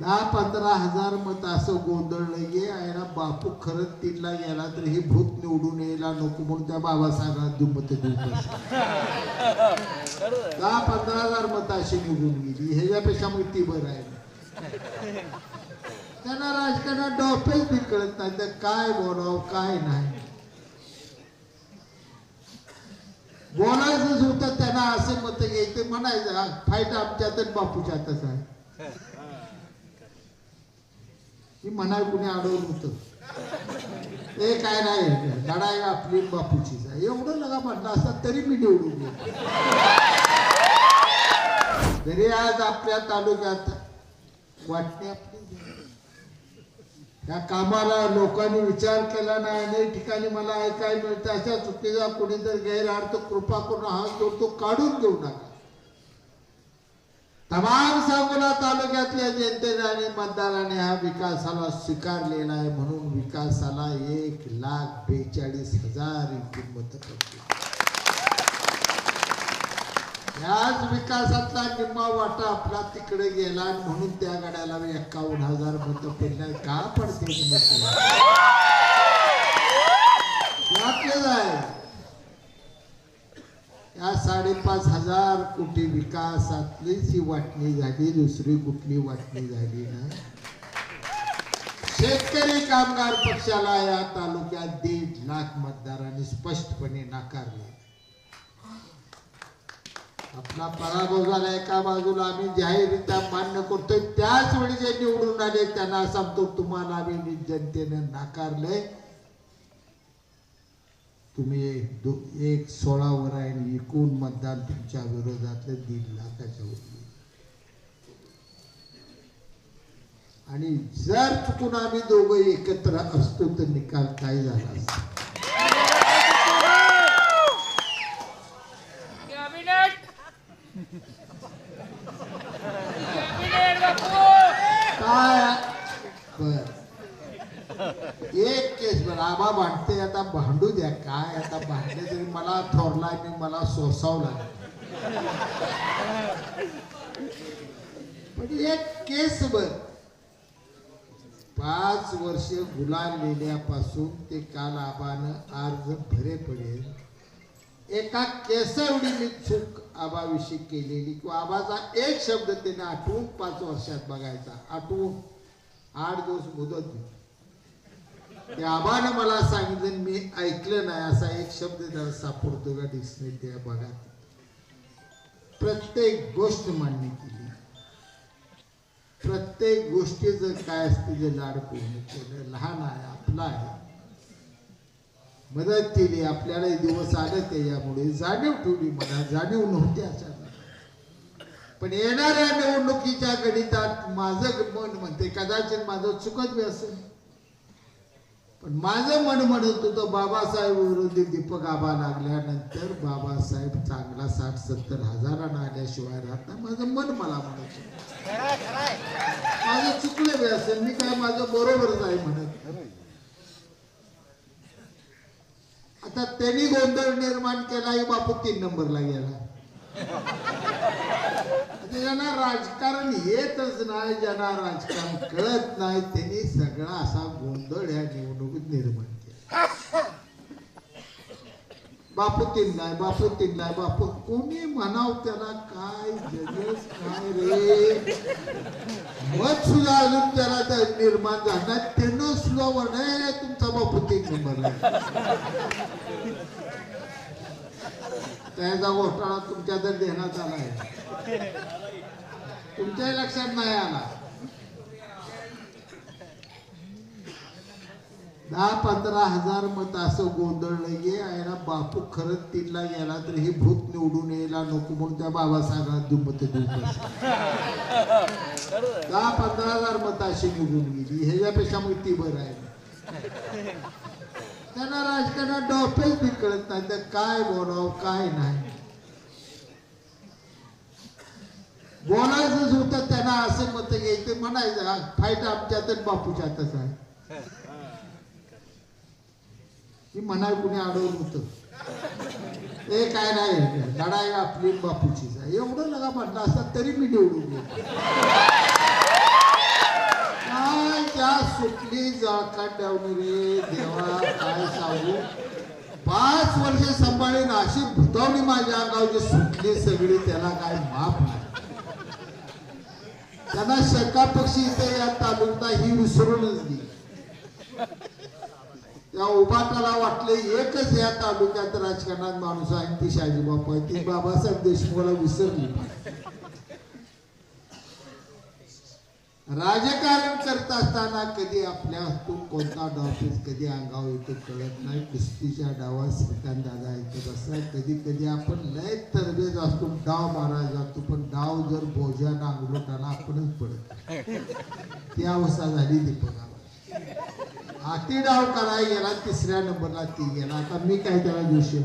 दहा पंधरा हजार मत असं गोंधळलं. गे आहे ना बापू खरंच तिथला गेला तर हे भूत निवडून यायला नको म्हणून त्या बाबासाहेबांना दुमत देऊ दहा पंधरा हजार मत अशी निघून गेली. ह्याच्यापेक्षा मग ती बरं आहे त्यांना राजकारणात डॉपेच बी कळत नाही. तर काय बोलावं काय नाही. बोलायचंच होतं त्यांना असे मत घ्यायचे म्हणायचं फाईट आमच्यातच बापूच्यातच आहे. ही मना कुणी अडवलं होतं. ए काय नाही लढाई आपली आणि बापूचीच आहे. एवढं लगा म्हटलं असता तरी मी निवडून गेलो जरी आज आपल्या तालुक्यात वाटणे आपली त्या कामाला लोकांनी विचार केला नाही अनेक ठिकाणी मला ऐकायला मिळतं अशा चुकीचा कोणी जर गैरअर्थ कृपा करून हात जोडतो काढून घेऊ नका. तमाम सांगोला तालुक्यातल्या जनतेने आणि मतदाराने हा विकासाला स्वीकारलेला आहे म्हणून विकासाला एक लाख बेचाळीस हजार किंमत याच विकासातला निम्मा वाटा आपला तिकडे गेला म्हणून त्या गाड्याला एक्कावन्न हजार मत पडल्या का पडते? यातलेच आहे. या साडेपाच हजार कोटी विकासातलीच ही वाटणी झाली दुसरी कुठली वाटणी झाली ना? शेतकरी कामगार पक्षाला या तालुक्यात दीड लाख मतदारांनी स्पष्टपणे नाकारले. आपला पराभव झाला एका बाजूला आम्ही जाहीररित्या मान्य करतोय. त्याच वेळी जे निवडून आले त्यांना सांगतो तुम्हाला आम्ही जनतेनं नाकारलंय. तुम्ही दो- एक सोळावर आहे आणि एकूण मतदान तुमच्या विरोधातलं दीड लाखाच्या वर आणि जर चुकून आम्ही दोघं एकत्र असतो तर निकाल काय झाला असता कॅबिनेट कॅबिनेट बापू काय बर राबा भांडते आता भांडू द्या काय आता भांडले तरी मला थोरला आणि मला सोसावला पण एक केस बर पाच वर्ष गुलाबलेल्यापासून ते काल आबानं अर्ज भरे पडेल. एका केसावडी एवढी मी चूक आबाविषयी केलेली किंवा आबाचा एक शब्द त्याने आठवून पाच वर्षात बघायचा. आठवून आठ दिवस मुदत दिली त्या मला सांगितलं मी ऐकलं नाही असा एक शब्द त्याला सापडतो का डिक्शनरी त्या बघा प्रत्येक गोष्ट मान्य केली. प्रत्येक गोष्टीचं काय असते जे लाड पूर्ण केलं लहान आहे आपला आहे. मदत केली आपल्याला हे दिवस आले यामुळे. जाणीव ठेवली मला जाणीव नव्हती अशा पण येणाऱ्या निवडणुकीच्या गणितात माझं मन म्हणते कदाचित माझं चुकत बी असेल. पण माझं मन म्हणत होतं बाबासाहेब विरोधी दीपक आबा लागल्यानंतर बाबासाहेब चांगला साठ सत्तर हजारांना आल्याशिवाय राहत नाही माझं मन मला म्हणत माझं चुकलं बी असेल मी काय माझं बरोबरच आहे म्हणत. आता त्यांनी गोंधळ निर्माण केला बापू तीन नंबरला गेला. ज्यांना राजकारण येतच नाही ज्यांना राजकारण कळत नाही त्यांनी सगळा असा गोंधळ ह्या निवडणुकीत निर्माण केला. बापू तीन नाही बापू तीन नाही बापू कोणी म्हणाव त्याला काय जगस काय रे? मत सुद्धा अजून त्याला त्या निर्माण झाला त्यानं सुद्धा म्हणाय तुमचा बापू तीन नंबर त्याचा घोटाळा तुमच्या तर देण्यात आला आहे. तुमच्याही लक्षात नाही आला. दहा पंधरा हजार मत असं गोंधळलं गे आहे बापू खरंच तिथला गेला तर हे भूत निवडून यायला नको म्हणून त्या बाबासाहेबांना दुमत देऊ दहा पंधरा हजार मत अशी निवडून गेली. ह्याच्यापेक्षा मग ती बरं आहे. त्यांना राजकारणात डॉपेच निकळत कळत नाही. तर काय बोलाव काय नाही. बोलायचंच होतं त्यांना असे मत घ्यायचे म्हणायचं फाईट आमच्यातच बापूच्यातच आहे. ती म्हणाय कुणी अडवलं होतं. ते काय नाही लढाई आपली बापूचीच आहे. एवढं लगा म्हटलं असतात तरी मी निवडून गेलो कसली जळकाट डावणी रे देवा काय सांगू? पाच वर्ष सांभाळून अशी भुतावणी माझ्या अंगावची सुटली सगळी त्याला काय माफ नाही. त्यांना शंका पक्षी इथे या तालुका ही विसरूनच गेली. त्या उभाटाला वाटले एकच या तालुक्यात राजकारणात माणूस आहे ती शाजी बापू आहे. ती बाबासाहेब देशमुखला विसरली. राजकारण करत असताना कधी आपल्या हातून कोणता डॉफिस कधी अंगावर येतो कळत नाही. कुस्तीच्या डावात श्रीकांत दादा येतो असतात. कधी कधी आपण लय तरबेज असतो डाव मारायला जातो पण डाव जर भोजा नांगलोटाला आपणच पडत ती अवस्था झाली दीपकाला हाती डाव करायला गेला तिसऱ्या नंबरला ती गेला. आता मी काय त्याला जोशी